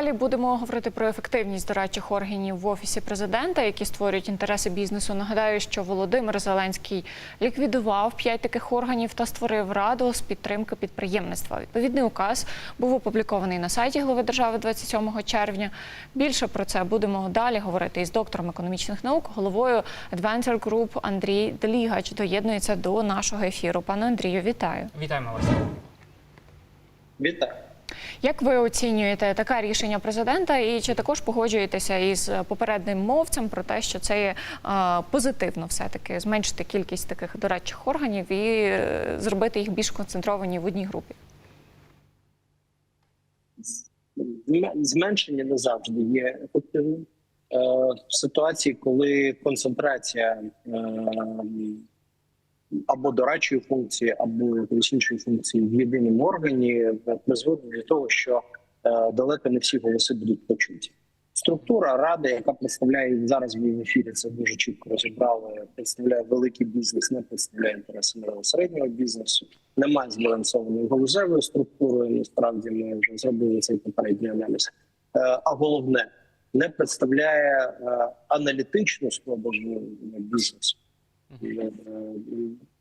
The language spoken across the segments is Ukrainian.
Далі будемо говорити про ефективність дорадчих органів в офісі президента, які створюють інтереси бізнесу. Нагадаю, що Володимир Зеленський ліквідував п'ять таких органів та створив раду з підтримки підприємництва. Відповідний указ був опублікований на сайті глави держави 27 червня. Більше про це будемо далі говорити із доктором економічних наук, головою Adventure Group Андрій Делігач доєднується до нашого ефіру. Пане Андрію, вітаю. Вітаємо вас. Вітаю. Як ви оцінюєте таке рішення президента, і чи також погоджуєтеся із попереднім мовцем про те, що це є е, позитивно, все таки зменшити кількість таких дорадчих органів і е, зробити їх більш концентровані в одній групі? Зменшення не завжди є ефективним. Е, В ситуації, коли концентрація або дорадчої функції, або якоїсь іншої функції в єдиному органі призводить до того, що е, далеко не всі голоси будуть почуті. Структура ради, яка представляє зараз в ефірі, це дуже чітко розібрали. Представляє великий бізнес, не представляє інтереси малого середнього бізнесу. Немає збалансованої галузевої структури. Насправді ми вже зробили цей попередній аналіз. Е, А головне, не представляє е, аналітичну складову бізнесу. Е,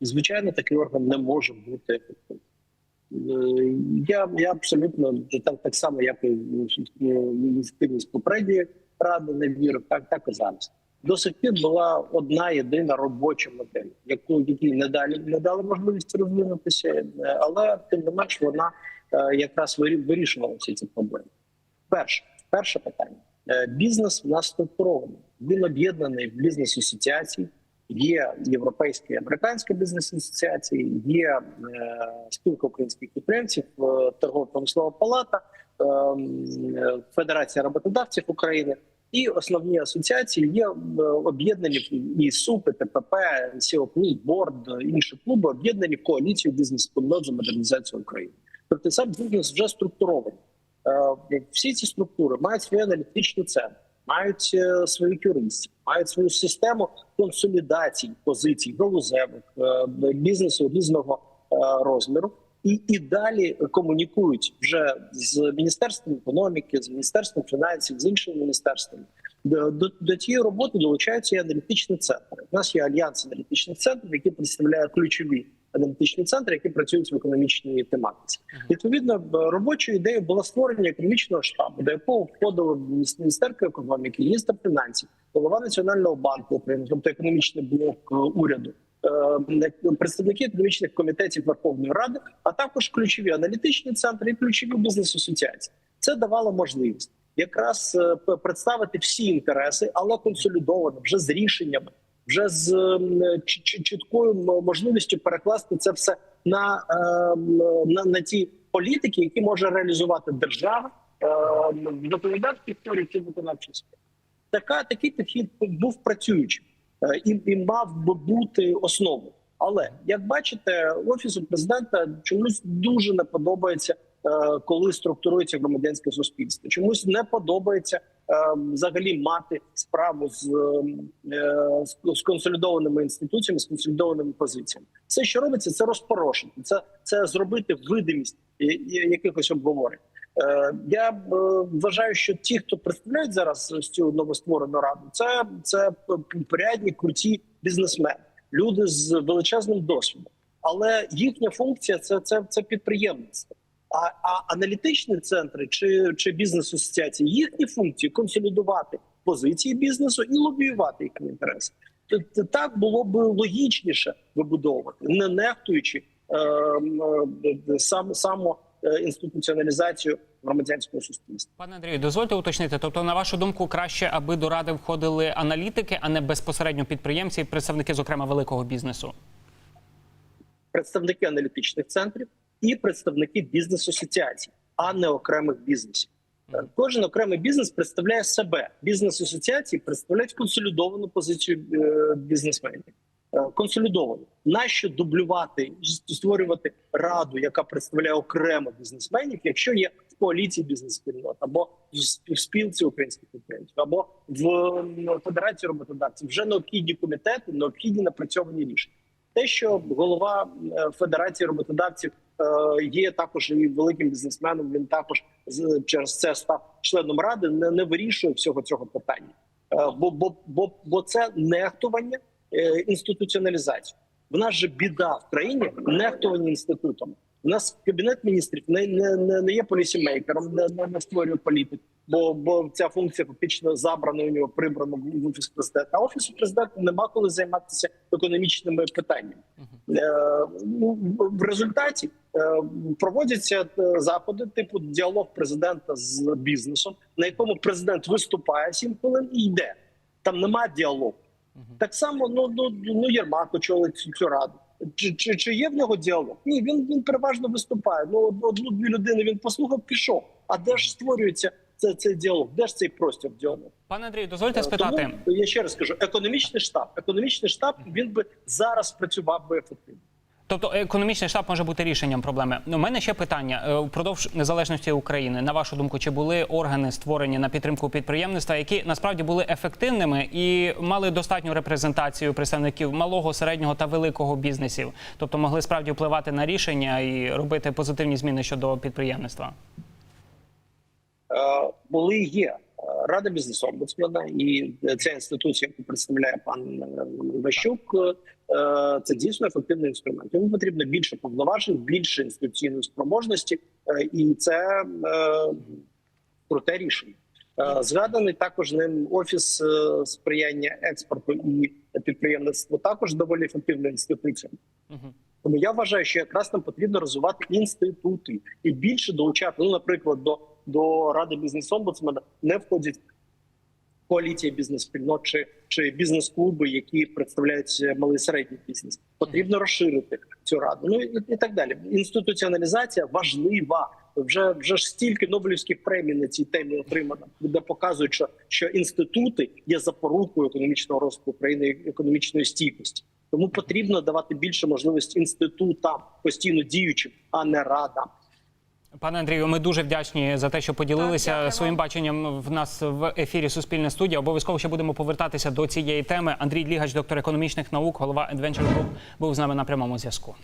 Звичайно, такий орган не може бути. Е, Я, я абсолютно так, так само, як і ефективність попередньої ради не вірив, так, так і зараз. До сих пір була одна єдина робоча модель, яку якій не дали не дали можливість розвинутися, е, але тим не менш вона якраз вирі- вирішувала всі ці проблеми. Перше, перше питання: бізнес в нас структурований. Він об'єднаний в бізнес асоціації. Є європейські американські бізнес асоціації, є е, спілка українських підприємців, е, торгово-промислова палата, е, Федерація роботодавців України і основні асоціації є об'єднані і СУП, і ТПП, СІО клуб, борд, інші клуби об'єднані в коаліцію бізнес-спільнот за модернізацію України. Тобто сам бізнес вже структурований. Всі ці структури мають свої аналітичні центри, мають е, своїх юристів, мають свою систему консолідацій позицій галузевих е, бізнесу різного е, розміру. І, і далі комунікують вже з міністерством економіки, з міністерством фінансів, з іншими міністерствами. До, до, до цієї роботи долучаються і аналітичні центри. У нас є альянс аналітичних центрів, які представляють ключові аналітичні центри, які працюють в економічній тематиці. Відповідно, робочою ідеєю було створення економічного штабу, до якого входило міністерка економіки, міністр фінансів, голова національного банку України, тобто економічний блок е, уряду. е, Представники економічних комітетів Верховної Ради, а також ключові аналітичні центри і ключові бізнес-асоціації. Це давало можливість якраз е, представити всі інтереси, але консолідовано, вже з рішеннями, вже з м, ч- ч- чіткою можливістю перекласти це все на, е, на, на ті політики, які може реалізувати держава е, в законодавчій історії чи виконавчій сфері. Така такий підхід був працюючим е, і, і мав би бути основою. Але як бачите, офісу президента чомусь дуже не подобається, коли структурується громадянське суспільство. Чомусь не подобається е, взагалі мати справу з, е, з, з консолідованими інституціями, з консолідованими позиціями. Все, що робиться, це розпорошити, це, це зробити видимість е, е, якихось обговорень. Е, Я е, вважаю, що ті, хто представляють зараз цю новостворену раду, це, це порядні круті бізнесмени, люди з величезним досвідом. Але їхня функція це, це, це підприємництво. А, а аналітичні центри чи, чи бізнес-асоціації їхні функції консолідувати позиції бізнесу і лобіювати їхні інтереси. Т- т- Так було б логічніше вибудовувати, не нехтуючи е, е, сам само інституціоналізацію громадянського суспільства. Пане Андрію, дозвольте уточнити. Тобто, на вашу думку, краще, аби до ради входили аналітики, а не безпосередньо підприємці, і представники, зокрема, великого бізнесу. Представники аналітичних центрів і представники бізнес-асоціацій, а не окремих бізнесів. Е, Кожен окремий бізнес представляє себе. Бізнес-асоціації представляють консолідовану позицію е, бізнесменів. Е, Консолідовану. Нащо дублювати, створювати раду, яка представляє окремо бізнесменів, якщо є в коаліції бізнес-спільнот, або в сп- спілці українських підприємців, або в федерації роботодавців вже необхідні комітети, необхідні напрацьовані рішення. те, що голова Федерації роботодавців є також і великим бізнесменом. Він також через це став членом ради, не, не вирішує всього цього питання. Е, Бо, бо, бо, бо це нехтування інституціоналізації. інституціоналізацію. В нас же біда в країні нехтування інститутом. У нас кабінет міністрів не, не, не, є полісімейкером, не, не, створює політик, бо, бо ця функція фактично забрана у нього прибрана в офіс президента. А офісу президента нема коли займатися економічними питаннями. Е, ну, в результаті е, проводяться е, заходи, типу діалог президента з бізнесом, на якому президент виступає 7 хвилин і йде. Там немає діалогу. Так само, ну ну ну Єрмак очолить цю, цю раду. Чи, чи, чи є в нього діалог? Ні, він він переважно виступає. Ну одну-дві людини він послухав, пішов. А де ж створюється це, цей діалог? Де ж цей простір діалогу? Пане Андрію, дозвольте спитати. Тому я ще раз кажу: економічний штаб. Економічний штаб він би зараз працював би ефективно. Тобто економічний штаб може бути рішенням проблеми. У мене ще питання Е, впродовж незалежності України. На вашу думку, чи були органи створені на підтримку підприємництва, які насправді були ефективними і мали достатню репрезентацію представників малого, середнього та великого бізнесів, тобто могли справді впливати на рішення і робити позитивні зміни щодо підприємництва? Е, були і є Е, рада бізнесу омбудсмена, і ця інституція, яку представляє пан е, Ващук, е, це дійсно ефективний інструмент. Йому потрібно більше повноважень, більше інституційної спроможності, е, і це е, круте рішення. Е, Згаданий також ним офіс е, сприяння експорту і підприємництву також доволі ефективна інституція. Тому я вважаю, що якраз нам потрібно розвивати інститути і більше долучати. Ну, наприклад, до, до ради бізнес-омбудсмена не входять коаліція бізнес-спільнот чи, чи бізнес-клуби, які представляють малий і середній бізнес. Потрібно розширити цю раду. Ну і, і так далі. Інституціоналізація важлива. Вже вже ж стільки Нобелівських премій на цій темі отримано, де показують, що, що інститути є запорукою економічного розвитку країни і економічної стійкості. Тому потрібно давати більше можливості інститутам постійно діючим, а не радам. Пане Андрію, ми дуже вдячні за те, що поділилися Так, своїм баченням в нас в ефірі Суспільне студія. Обов'язково ще будемо повертатися до цієї теми. Андрій Лігач, доктор економічних наук, голова Adventure Group, був з нами на прямому зв'язку.